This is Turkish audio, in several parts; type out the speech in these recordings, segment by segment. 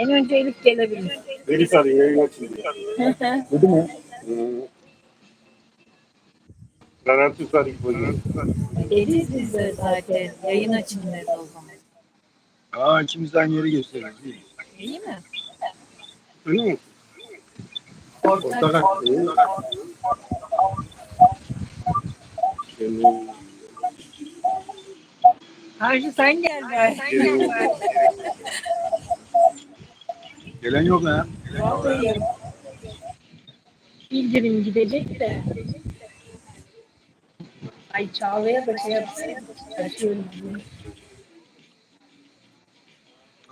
En önce Elif gelebilir. Elif arıyor yayın açıldı. Dedi mi? Hı. Garanti sarı gibi. Deriz biz de zaten. Yayın açın dedi o zaman. Aa ikimizden yeri gösteriyor. İyi mi? Öyle mi? Ortak Karşı sen gel be. Gelen yok ha. Vallahi. Bildirim gidecek de. Ay Çağla'ya da şey. Açıyorum.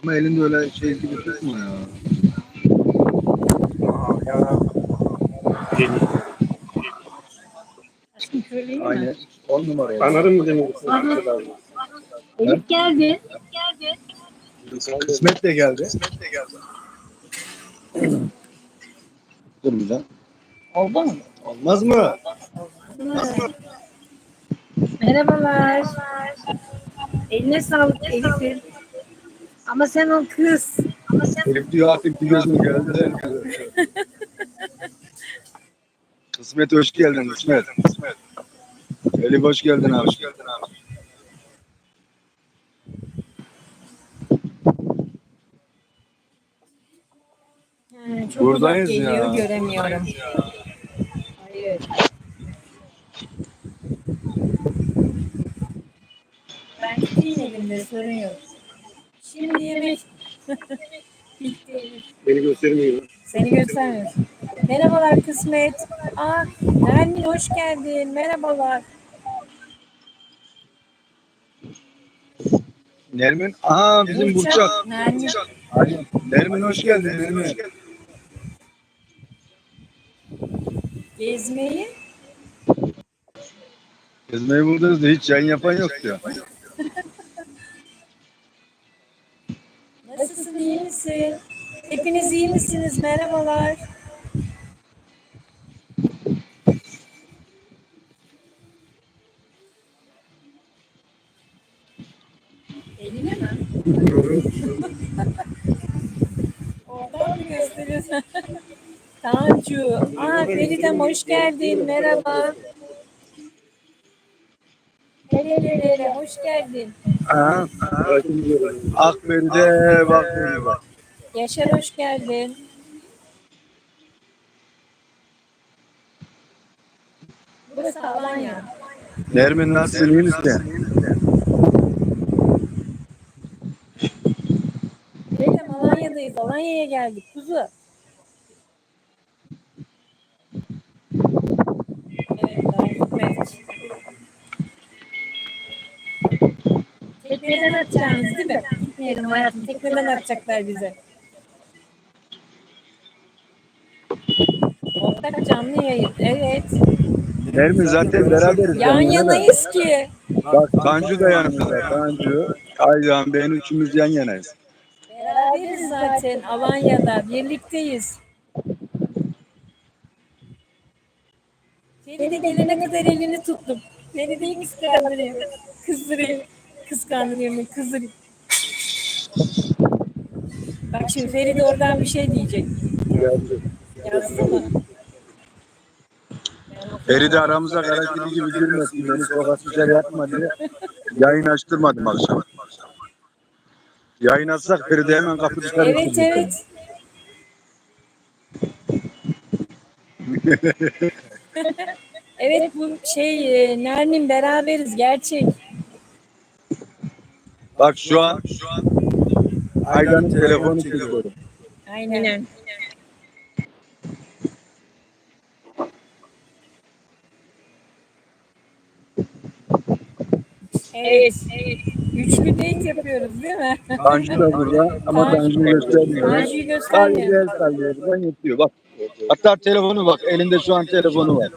Ama elinde öyle şey gibi tutma ya. Aa, ya. Yeni. Aşkım söyleyeyim mi? Aynen. On numara ya. Anladın mı demek Elif geldi. Kısmet de geldi. Dur bir lan. Oldu mu? Olmaz mı? Merhabalar. Eline sağlık Elif'im. Ama sen o kız. Elif diyor artık bir gözüm geldi. Kısmet hoş geldin Kısmet. Elif hoş geldin abi. He, çok Buradayız uzak geliyor, ya. göremiyorum. Hayır. Ben gideyim elimde sorun yok. Şimdi yemek. Bitti. Beni göstermiyor. Seni göstermiyor. Merhabalar Kısmet. Aa, Nermin hoş geldin. Merhabalar. Nermin. Aa bizim Burçak. Nermin. Aynen. Nermin hoş geldin Nermin. Gezmeyi. Gezmeyi buradayız da hiç yayın yapan yoktu. Nasılsın iyi misin? Hepiniz iyi misiniz? Merhabalar. Eline mi? Oradan mı gösteriyorsun? Tancu. Aa Feridem hoş geldin. Merhaba. Hele hele hele hoş geldin. Aa, Akberi'de bak bak. Yaşar hoş geldin. Burası Alanya. Nermin nasılsın iyi misin? Benim Alanya'dayız. Alanya'ya geldik kuzu. Evet, daha gitmedik. Tekneden atacağınız değil mi? Gitmeyelim hayatım. Tekneden atacaklar bize. Ortak canlı yayın. Evet. Nermin zaten beraberiz. Yan de. yanayız ki. Bak Tanju da yanımızda. Tanju, Aydan, ben üçümüz yan yanayız. Beraberiz zaten Alanya'da. Birlikteyiz. Feride gelene kadar elini tuttum. Feride'yi kıskandırayım. Kızdırayım. Kıskandırayım, kızdırayım. Bak şimdi Feride oradan bir şey diyecek. Yazdı mı? Feride aramıza kara kedi gibi girmesin. Beni sokak dışarı yapma diye yayın açtırmadım akşam. Yayın açsak Feride hemen kapı dışarı Evet evet. evet bu şey e, Nermin beraberiz gerçek. Bak şu an Aydan'ın telefonu çekiyor. Aynen. Evet. Üçlü date yapıyoruz değil mi? Tanju da burada ama Tanju'yu göstermiyor. Tanju'yu Sadece göstermiyor. el. Ben yetiyor bak. Hatta telefonu bak. Elinde şu an telefonu var.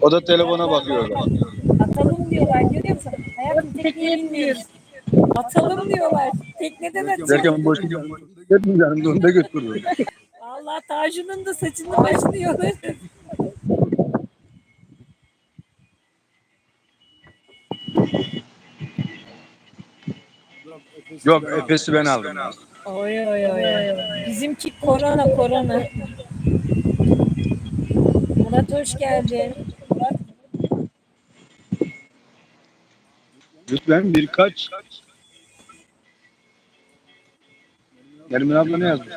O da telefona bakıyor. bak. Atalım diyorlar görüyor musun? Hayatım tekneye binmiyoruz. Atalım diyorlar. Tekneden atacağım. Derken boş Gitmeyeceğim de onu da götürüyor. Allah Tanju'nun da saçını başını yolarız. Yok Efes'i ben aldım. Oy oy oy. Bizimki korona korona. Murat hoş geldin. Lütfen birkaç Nermin abla ne yazmış?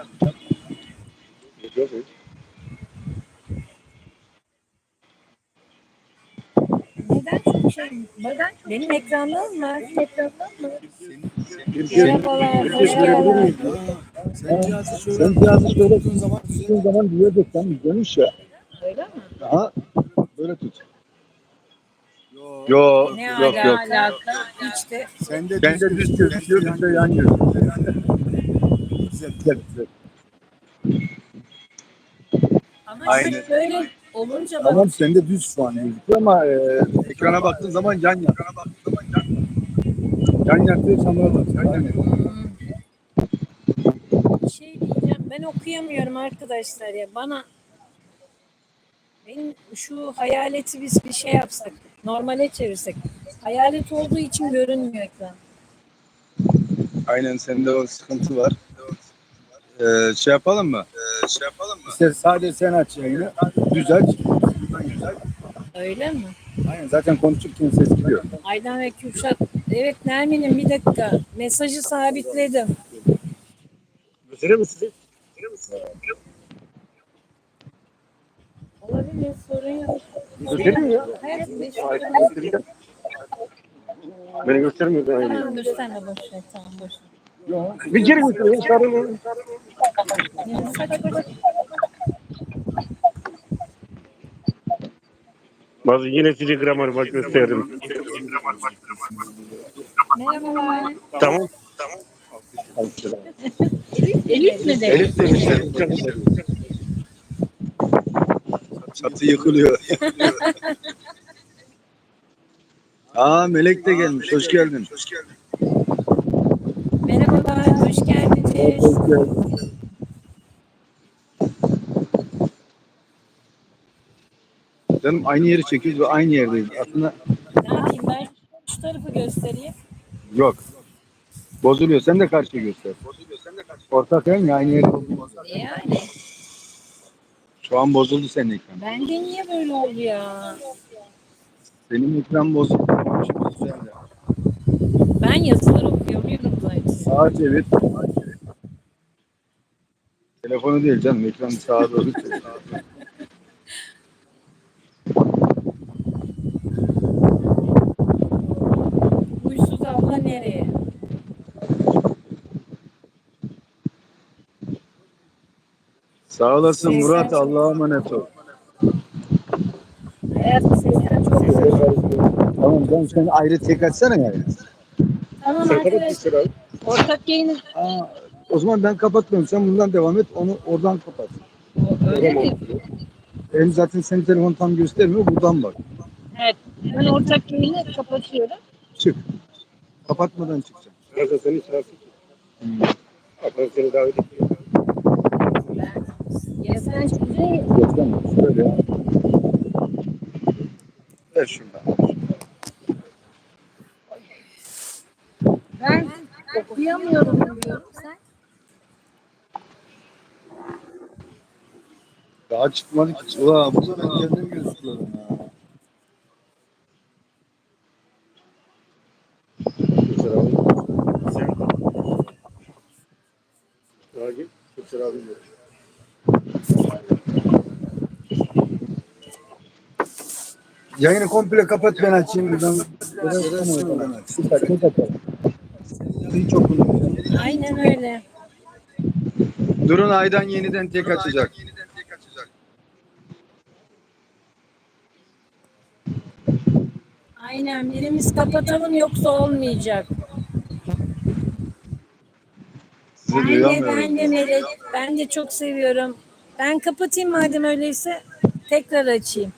Neden çok şey? Neden? Benim ekranım var. Ekranım mı? Bir şey, Merhabalar, hoş şey geldin. Sen cihazı şöyle Sen cihazı şöyle tuttuğun zaman tuttuğun zaman diyorduk sen dönüş ya. Öyle mi? Aha böyle tut. Yo, Ne yok ala- yok. alaka? Hiç de. Sen de Ben de düz gözüküyor, biz de yan gözüküyor. Güzel, güzel. Ama Aynen. işte böyle olunca bak. Tamam sende düz şu an gözüküyor ama e, ekrana baktığın zaman yan yan. Yan yatıyor sana da. Yan yan. Bir şey diyeceğim. Ben okuyamıyorum arkadaşlar ya. Bana benim şu hayaleti biz bir şey yapsak. Normale çevirsek. Hayalet olduğu için görünmüyor ekran. Aynen sende o sıkıntı var. Ee, şey yapalım mı? Ee, şey yapalım mı? İşte sadece sen aç yayını. Düzelt. Düzelt. Öyle mi? Aynen zaten konuşurken ses gidiyor. Aydan ve Kürşat. Evet Nermin'im bir dakika. Mesajı sabitledim. Gösterir misin? Olabilir sorun yok. Göstereyim ya. Hayatım. Beni göstermiyor da aynı. Tamam gösterme boş ver. Tamam boş ver. Bir kere göstereyim. Sarılın. Bazı yine size gramer bak gösterdim. Merhabalar. Tamam. Elif mi de? Elif demişler. Çatı yıkılıyor. Aa Melek de gelmiş. Hoş geldin. Hoş geldin. Merhabalar, hoş Canım aynı yeri çekiyoruz ve aynı yerdeyiz. Aslında Ne yapayım ben şu tarafı göstereyim. yok. Bozuluyor. Sen de karşıya göster. Ortak değil mi? Aynı yerde. E Yani Şu an bozuldu senin ekran. bende niye böyle oldu ya? Senin ekran bozuldu. Ben yazılar okuyamıyorum zaten. Sağa çevir. Telefonu değil canım. Ekranı sağa doğru. Huysuz abla nereye? Sağ olasın Murat. Allah'a emanet ol. Sesler çok güzel. Tamam canım sen ayrı tek açsana yani. Tamam arkadaşlar. Ortak yayını Aa, o zaman ben kapatmıyorum. Sen bundan devam et. Onu oradan kapat. öyle mi? Zaten senin telefon tam göstermiyor. Buradan bak. Evet. Ben ortak yayını kapatıyorum. Çık. Kapatmadan çıkacaksın. Zaten seni çağırsın. Hmm. Hakan seni davet ediyor. Ya sen şimdi. Şöyle. Ver şuradan. ben okuyamıyorum diyorum. Sen Daha çıkmadı ki. Ulan bu da ben yerden gözüküyorum ya. Göster abi. Sen. Daha gel. Göster abi. Yayını komple kapat ben açayım. Buradan, buradan Süper. Çok atalım. Hiç okudum. aynen öyle. Durun Aydan yeniden tek açacak. Aynen birimiz kapatalım yoksa olmayacak. Sizi Ben de, ben de Melek. Ben de çok seviyorum. Ben kapatayım madem öyleyse tekrar açayım.